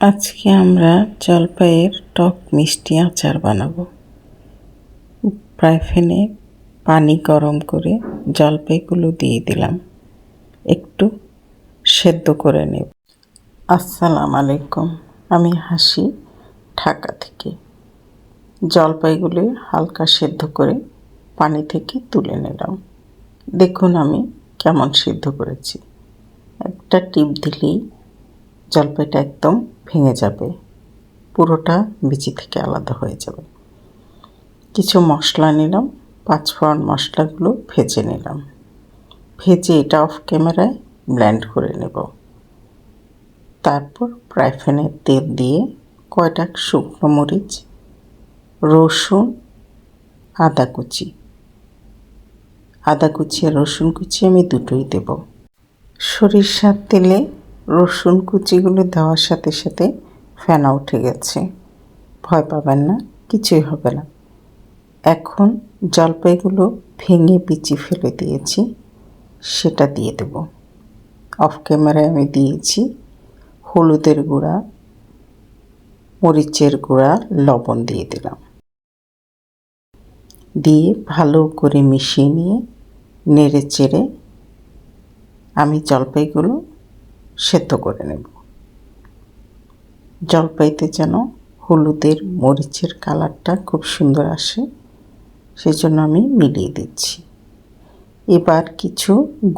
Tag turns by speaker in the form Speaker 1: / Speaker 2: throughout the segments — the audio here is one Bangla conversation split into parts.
Speaker 1: আজকে আমরা জলপাইয়ের টক মিষ্টি আচার বানাবো। ফ্রাই প্যানে পানি গরম করে জলপাইগুলো দিয়ে দিলাম। একটু সেদ্ধ করে নেব। আসসালামু আলাইকুম, আমি হাসি, ঢাকা থেকে। জলপাইগুলি হালকা সেদ্ধ করে পানি থেকে তুলে নিলাম। দেখুন আমি কেমন সিদ্ধ করেছি। একটা টিপ দিলেই জলপাইটা একদম ভেঙে যাবে। পুরোটা বিচি থেকে আলাদা হয়ে যাবে। কিছু মশলা নিলাম পাঁচফোড়ন মশলাগুলো ভেজে নিলাম। ভেজে এটা অফ ক্যামেরায় ব্ল্যান্ড করে নেব। তারপর প্যানে তেল দিয়ে কয়টা শুকনো মরিচ, রসুন, আদা কুচি। আদা কুচি আর রসুন কুচি আমি দুটোই দেব। সরিষার তেলে রসুন কুচিগুলো দেওয়ার সাথে সাথে ফেনা উঠে গেছে। ভয় পাবেন না, কিছুই হবে না। এখন জলপাইগুলো ভেঙে বিচি ফেলে দিয়েছি, সেটা দিয়ে দেব। অফ ক্যামেরায় আমি দিয়েছি হলুদের গুঁড়া, মরিচের গুঁড়া, লবণ দিয়ে দিলাম। দিয়ে ভালো করে মিশিয়ে নিয়ে নেড়ে চেড়ে আমি জলপাইগুলো সেদ্ধ করে নেব। জলপাইতে যেন হলুদের, মরিচের কালারটা খুব সুন্দর আসে সেই জন্য আমি মিলিয়ে দিচ্ছি। এবার কিছু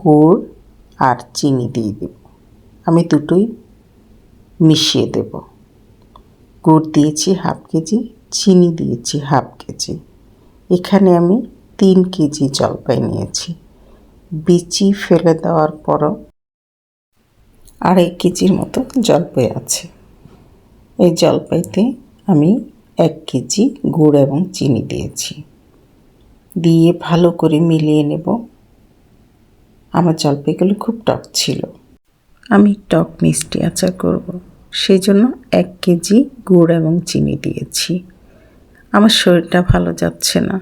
Speaker 1: গুড় আর চিনি দিয়ে দেব। আমি দুটোই মিশিয়ে দেব। গুড় দিয়েছি হাফ কেজি, চিনি দিয়েছি হাফ কেজি। এখানে আমি তিন কেজি জলপাই নিয়েছি। বিচি ফেলে দেওয়ার পরও আড়াই কেজির মতো জলপাই আছে। এই জলপাইতে আমি এক কেজি গুড় এবং চিনি দিয়েছি। দিয়ে ভালো করে মিলিয়ে নেব। আমার জলপাইগুলো খুব টক ছিল। আমি টক মিষ্টি আচার করব। সেই জন্য এক কেজি গুড় এবং চিনি দিয়েছি। আমার শরীরটা ভালো যাচ্ছে না।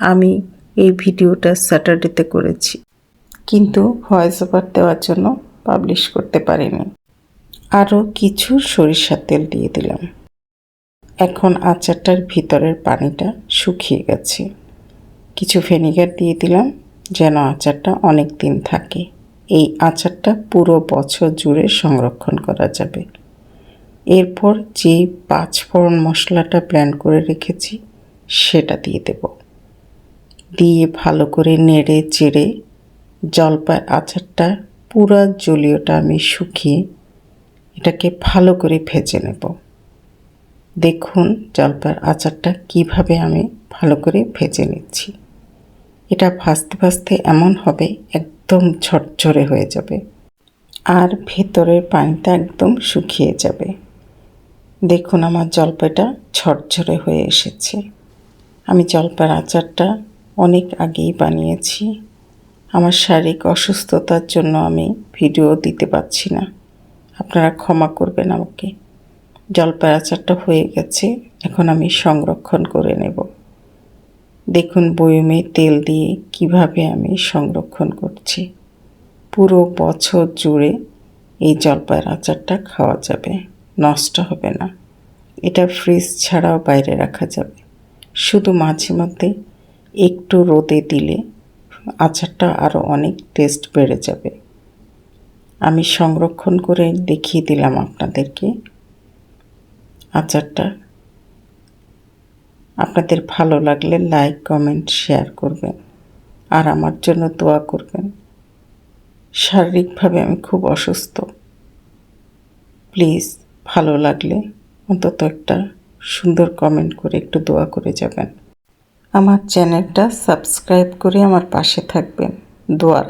Speaker 1: আমি এই ভিডিওটা স্যাটারডেতে করেছি। কিন্তু ভয়েস ওভার দেওয়ার জন্য পাবলিশ করতে পারিনি। আরও কিছু সরিষার তেল দিয়ে দিলাম। এখন আচারটার ভিতরের পানিটা শুকিয়ে গেছে। কিছু ভিনেগার দিয়ে দিলাম, যেন আচারটা অনেক দিন থাকে। এই আচারটা পুরো বছর জুড়ে সংরক্ষণ করা যাবে। এরপর যে পাঁচ ফোড়ন মশলাটা ব্ল্যান্ড করে রেখেছি, সেটা দিয়ে দেব। দিয়ে ভালো করে নেড়ে চেড়ে জলপাই আচারটা পুরো জলীয়টা আমি শুকিয়ে এটাকে ভালো করে ভেজে নেব। দেখুন জলপাইয়ের আচারটা কীভাবে আমি ভালো করে ভেজে নিচ্ছি। এটা ভাজতে ভাজতে এমন হবে, একদম ঝরঝরে হয়ে যাবে আর ভেতরের পানিটা একদম শুকিয়ে যাবে। দেখুন আমার জলপাইটা ঝরঝরে হয়ে এসেছে। আমি জলপাইয়ের আচারটা অনেক আগেই বানিয়েছি। আমার শারীরিক অসুস্থতার জন্য আমি ভিডিও দিতে পারছি না। আপনারা ক্ষমা করবেন আমাকে। জলপাই আচারটা হয়ে গেছে, এখন আমি সংরক্ষণ করে নেব। দেখুন বয়মে তেল দিয়ে কীভাবে আমি সংরক্ষণ করছি। পুরো বছর জুড়ে এই জলপাইয়ের আচারটা খাওয়া যাবে, নষ্ট হবে না। এটা ফ্রিজ ছাড়াও বাইরে রাখা যাবে। শুধু মাঝে মধ্যে একটু রোদে দিলে আচারটা আরও অনেক টেস্ট বেড়ে যাবে। আমি সংরক্ষণ করে দেখিয়ে দিলাম আপনাদেরকে আচারটা। আপনাদের ভালো লাগলে লাইক কমেন্ট শেয়ার করবেন। আর আমার জন্য দোয়া করবেন। শারীরিকভাবে আমি খুব অসুস্থ। প্লিজ ভালো লাগলে অন্তত একটা সুন্দর কমেন্ট করে একটু দোয়া করে যাবেন। আমার চ্যানেলটা সাবস্ক্রাইব করে আমার পাশে থাকবেন। দোয়া